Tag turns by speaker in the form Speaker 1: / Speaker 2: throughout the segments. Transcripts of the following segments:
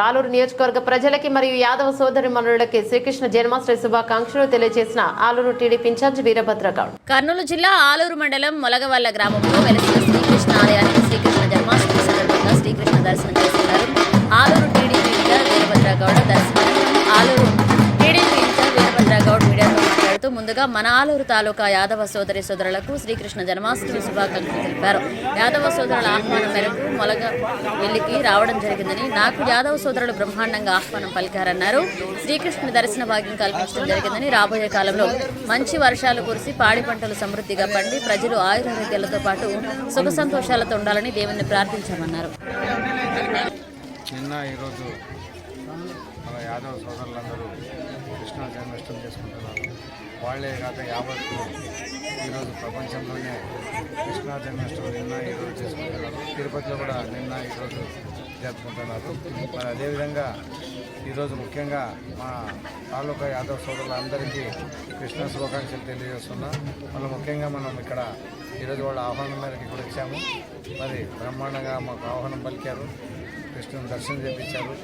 Speaker 1: ఆలూరు నియోజకవర్గ ప్రజలకి మరియు యాదవ సోదరి మనులకి శ్రీకృష్ణ జన్మాష్టమి శుభాకాంక్షలు తెలియజేసిన Aluru TDP in charge Veerabhadra Goud
Speaker 2: Kurnool జిల్లా ఆలూరు మండలం మొలగవల్ల గ్రామంలో వెలసిన శ్రీకృష్ణ ఆలయానికి మాట్లాడుతూ ముందుగా మన ఆలూరు తాలూకా యాదవ సోదరి సోదరులకు శ్రీకృష్ణ జన్మాష్టమి శుభాకాంక్షలు తెలిపారు. యాదవ సోదరుల ఆహ్వానం మేరకు మొలగ వెళ్ళికి రావడం జరిగిందని నాకు యాదవ సోదరులు బ్రహ్మాండంగా ఆహ్వానం పలికారన్నారు. శ్రీకృష్ణుని దర్శన భాగ్యం కల్పించడం జరిగిందని రాబోయే కాలంలో మంచి వర్షాలు కురిసి పాడి పంటలు సమృద్ధిగా పండి ప్రజలు ఆయురారోగ్యాలతో పాటు సుఖ సంతోషాలతో ఉండాలని దేవుణ్ణి ప్రార్థించామన్నారు.
Speaker 3: నిన్న ఈరోజు మన యాదవ సోదరులందరూ కృష్ణ జన్మాష్టమి చేసుకుంటున్నారు. వాళ్ళే కాక యావత్తు ఈరోజు ప్రపంచంలోనే కృష్ణా జన్మాష్టమి నిన్న ఈరోజు చేసుకుంటున్నారు. తిరుపతిలో కూడా నిన్న ఈరోజు జరుపుకుంటున్నారు. మరి అదేవిధంగా ఈరోజు ముఖ్యంగా మా తాలూకా యాదవ్ సోదరులందరికీ కృష్ణ శుభాకాంక్షలు తెలియజేస్తున్నా. మళ్ళీ ముఖ్యంగా మనం ఇక్కడ ఈరోజు వాళ్ళ ఆహ్వానం మేరకు ఇక్కడ వచ్చాము. మరి బ్రహ్మాండంగా మాకు ఆహ్వానం పలికారు. కృష్ణుని దర్శనం చేపించారు.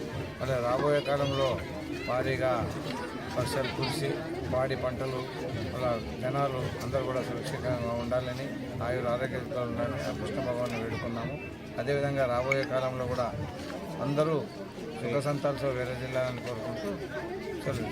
Speaker 3: మరి రాబోయే కాలంలో భారీగా వర్షాలు కురిసి పాడి పంటలు అలా జనాలు అందరూ కూడా సురక్షితంగా ఉండాలని ఆయుర ఆరోగ్యంతో ఉండాలని ఆ కృష్ణ భగవాన్ని వేడుకున్నాము. అదేవిధంగా రాబోయే కాలంలో కూడా అందరూ సుఖ సంతాలతో వేరే జిల్లాలని కోరుకుంటూ సెలవు